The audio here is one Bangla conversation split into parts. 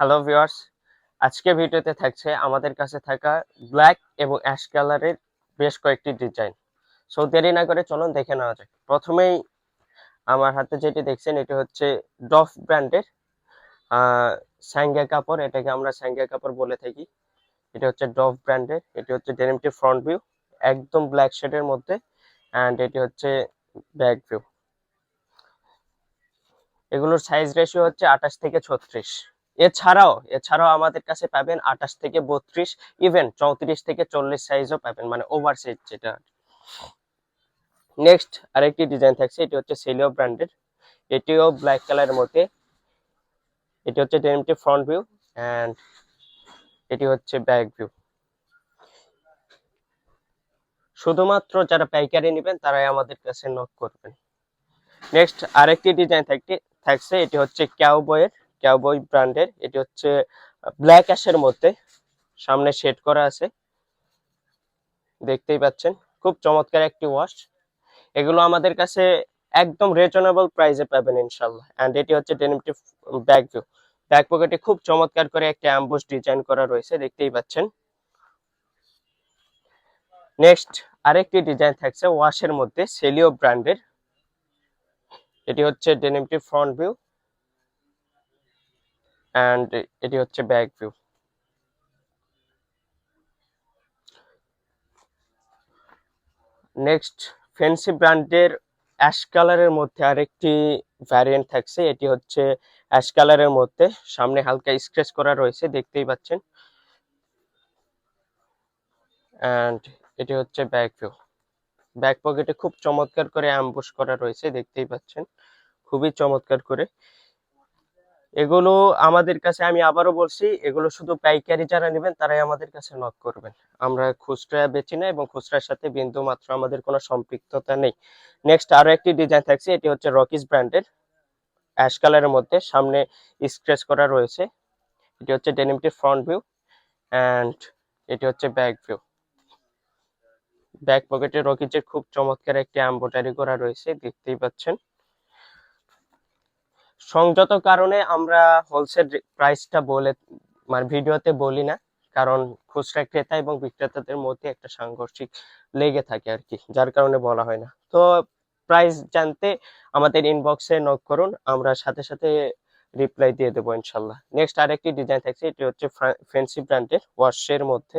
হ্যালো ভিউয়ার্স আজকে ভিডিওতে থাকছে আমাদের কাছে থাকা ব্ল্যাক এবং অ্যাশ কালারের বেশ কয়েকটি ডিজাইন সো দেরি না করে চলুন দেখে নেওয়া যাক। প্রথমেই আমার হাতে যেটি দেখছেন, এটি হচ্ছে ডফ ব্র্যান্ডের স্যাঙ্গা কাপড়। এটাকে আমরা স্যাঙ্গা কাপড় বলে থাকি। এটা হচ্ছে ডফ ব্র্যান্ডের এটি হচ্ছে ডেনিমটি ফ্রন্ট ভিউ একদম ব্ল্যাক শেডের মধ্যে অ্যান্ড এটি হচ্ছে ব্যাক ভিউ এগুলোর সাইজ রেশিও হচ্ছে আঠাশ থেকে ছত্রিশ। এছাড়াও এছাড়াও আমাদের কাছে পাবেন আঠাশ থেকে বত্রিশ ইভেন চৌত্রিশ থেকে চল্লিশ সাইজও পাবেন মানে ওভার সাইজ যেটা। নেক্সট আরেকটি ডিজাইন থাকছে, এটি হচ্ছে সেলিও ব্র্যান্ডের এটিও ব্ল্যাক কালারের মধ্যে। এটি হচ্ছে ডেনিমটি ফ্রন্ট ভিউ অ্যান্ড এটি হচ্ছে ব্যাক ভিউ শুধুমাত্র যারা পাইকারি নেবেন, তারাই আমাদের কাছে নক করবেন। নেক্সট আরেকটি ডিজাইন থাকছে থাকছে, এটি হচ্ছে ক্যাউবয়ের ক্যাউবয় ব্র্যান্ডের এটি হচ্ছে ব্ল্যাক অ্যাশের মধ্যে সামনে শেড করা আছে। দেখতেই পাচ্ছেন, খুব চমৎকার একটি ওয়াশ এগুলো আমাদের কাছে একদম রিজনেবল প্রাইসে পাবেন ইনশাল্লাহ অ্যান্ড এটি হচ্ছে ডেনিমটি ব্যাক ভিউ ব্যাক পকেটে খুব চমৎকার করে একটা অ্যাম্বুস ডিজাইন করা রয়েছে, দেখতেই পাচ্ছেন। নেক্সট আরেকটি ডিজাইন থাকছে ওয়াশের মধ্যে সেলিও ব্র্যান্ডের এটি হচ্ছে ডেনিমটি ফ্রন্ট ভিউ অ্যান্ড এটি হচ্ছে ব্যাক ভিউ। নেক্সট, ফ্যান্সি ব্র্যান্ডের অ্যাশ কালারের মধ্যে আরেকটি ভ্যারিয়েন্ট থাকছে, এটি হচ্ছে অ্যাশ কালারের মধ্যে। সামনে হালকা স্ক্র্যাচ করা রয়েছে, দেখতেই পাচ্ছেন। অ্যান্ড এটি হচ্ছে ব্যাক ভিউ। ব্যাক পকেটে খুব চমৎকার করে অ্যাম্বুশ করা রয়েছে, দেখতেই পাচ্ছেন। খুবই চমৎকার করে। এগুলো আমাদের কাছে আমি আবারও বলছি, এগুলো শুধু পাইকারি যারা নেবেন তারাই আমাদের কাছে নক করবেন। আমরা খুচরা বেচি না এবং খুচরার সাথে বিন্দু মাত্র আমাদের কোনো সম্পৃক্ততা নেই। নেক্সট আরও একটি ডিজাইন থাকছে, এটি হচ্ছে রকিস ব্র্যান্ডের অ্যাশ কালারের মধ্যে, সামনে স্ক্র্যাচ করা রয়েছে। এটি হচ্ছে ডেনিমটি ফ্রন্ট ভিউ অ্যান্ড এটি হচ্ছে ব্যাক ভিউ ব্যাক পকেটে রকিজের খুব চমৎকার একটি এমব্রয়ডারি করা রয়েছে, দেখতেই পাচ্ছেন। সংযত কারণে আমরা হোলসেল প্রাইসটা বলে মানে ভিডিওতে বলি না, কারণ খুচরা ক্রেতা এবং বিক্রেতাদের মধ্যে একটা সাংঘর্ষিক লেগে থাকে আর কি, যার কারণে বলা হয় না। তো প্রাইস জানতে আমাদের ইনবক্সে নক করুন, আমরা সাথে সাথে রিপ্লাই দিয়ে দেবো ইনশাল্লাহ। নেক্সট আরেকটি ডিজাইন থাকছে, এটি হচ্ছে ফ্যান্সি ব্র্যান্ডের ওয়াশের মধ্যে।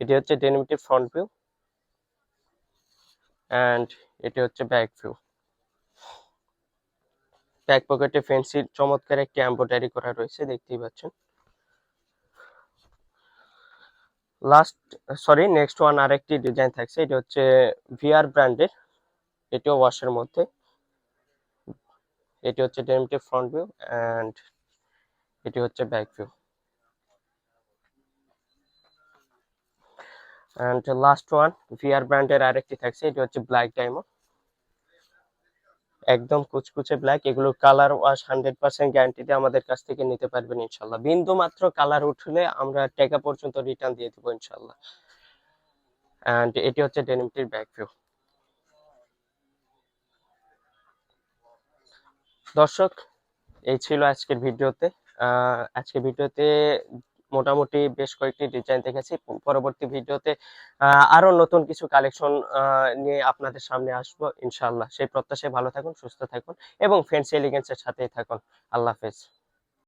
এটি হচ্ছে ডেনিমিটি ফ্রন্ট ভিউ অ্যান্ড এটি হচ্ছে ব্যাক ভিউ ব্যাক পকেটে ফেন্সির চমৎকার একটি এমব্রয়ডারি করা রয়েছে, দেখতেই পাচ্ছেন। লাস্ট সরি নেক্সট ওয়ান আরেকটি ডিজাইন থাকছে, এটি হচ্ছে ভিআর ব্র্যান্ডের এটিও ওয়াশের মধ্যে। এটি হচ্ছে ডেমটি ফ্রন্ট ভিউ অ্যান্ড এটি হচ্ছে back view and last one VR ব্র্যান্ডের আরেকটি থাকছে, এটি হচ্ছে ব্ল্যাক ডায়মন্ড একদম কুচকুচে ব্ল্যাক এগুলো কালার ওয়াশ হান্ড্রেড পার্সেন্ট গ্যারান্টিতে আমাদের কাছ থেকে নিতে পারবেন ইনশাল্লাহ। বিন্দু মাত্র কালার উঠলে আমরা টাকা পর্যন্ত রিটার্ন দিয়ে দেবো ইনশাল্লাহ। অ্যান্ড এটি হচ্ছে ডেনিমটির ব্যাক ভিউ দর্শক, এই ছিল আজকের ভিডিওতে। আজকের ভিডিওতে মোটামুটি বেশ কয়েকটি ডিজাইন দেখেছি। পরবর্তী ভিডিওতে আরও নতুন কিছু কালেকশন নিয়ে আপনাদের সামনে আসব ইনশাল্লাহ সেই প্রত্যাশায় ভালো থাকুন, সুস্থ থাকুন এবং ফ্রেন্ডস এলিগেন্সের সাথেই থাকুন। আল্লাহ হাফেজ।